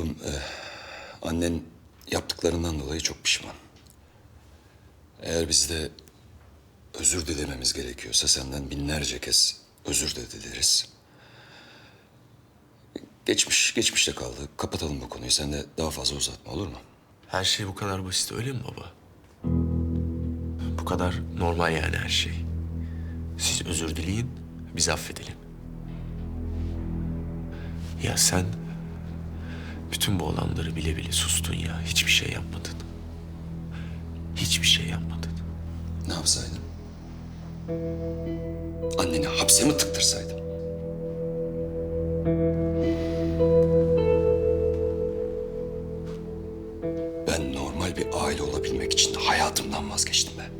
Oğlum, e, annen yaptıklarından dolayı çok pişman. Eğer biz de özür dilememiz gerekiyorsa senden binlerce kez özür de dileriz. Geçmiş, geçmişte kaldı. Kapatalım bu konuyu. Sen de daha fazla uzatma olur mu? Her şey bu kadar basit öyle mi baba? Bu kadar normal yani her şey. Siz özür dileyin, biz affedelim. Ya sen bütün bu olanları bile bile sustun ya. Hiçbir şey yapmadın. Hiçbir şey yapmadın. Ne yapsaydım? Anneni hapse mi tıktırsaydım? Ben normal bir aile olabilmek için hayatımdan vazgeçtim be.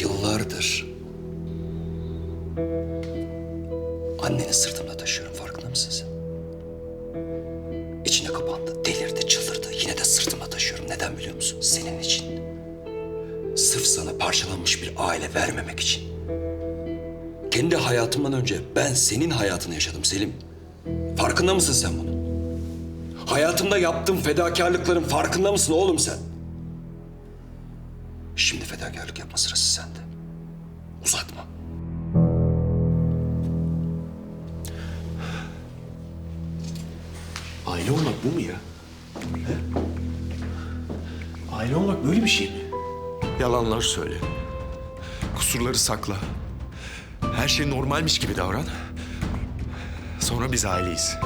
Yıllardır anneni sırtımda İçine kapandı, delirdi, çıldırdı. Yine de sırtımda taşıyorum. Neden biliyor musun? Senin için. Sırf sana parçalanmış bir aile vermemek için. Kendi hayatımdan önce ben senin hayatını yaşadım Selim. Farkında mısın sen bunun? Hayatımda yaptığım fedakarlıkların farkında mısın oğlum sen? Şimdi fedakarlık yapma sırası sende. Uzatma. Aile olmak bu mu ya? He? Aile olmak böyle bir şey mi? Yalanlar söyle. Kusurları sakla. Her şey normalmiş gibi davran. Sonra biz aileyiz.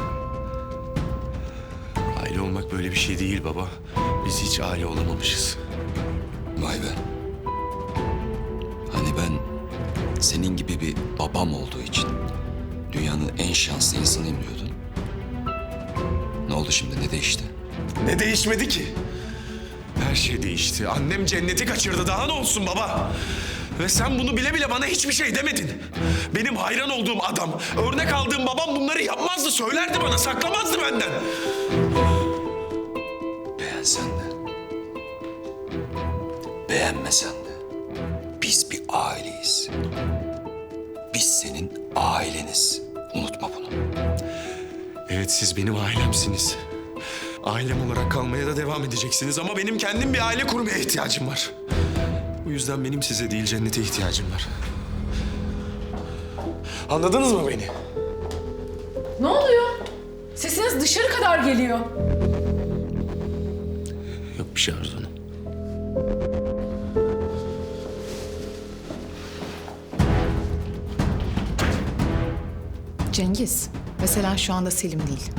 Aile olmak böyle bir şey değil baba. Biz hiç aile olamamışız. Vay be. Hani ben senin gibi bir babam olduğu için dünyanın en şanslı insanıyım diyordun. Oldu şimdi? Ne değişti? Ne değişmedi ki? Her şey değişti. Annem cenneti kaçırdı. Daha ne olsun baba? Ve sen bunu bile bile bana hiçbir şey demedin. Benim hayran olduğum adam, örnek aldığım babam bunları yapmazdı. Söylerdi bana, saklamazdı benden. Beğensen de. Beğenmesen de. Biz bir aileyiz. Biz senin aileniz. Unutma bunu. Evet siz benim ailemsiniz. Ailem olarak kalmaya da devam edeceksiniz ama benim kendim bir aile kurmaya ihtiyacım var. Bu yüzden benim size değil cennete ihtiyacım var. Anladınız mı beni? Ne oluyor? Sesiniz dışarı kadar geliyor. Yok bir şey Arzu Hanım. Cengiz, mesela şu anda Selim değil.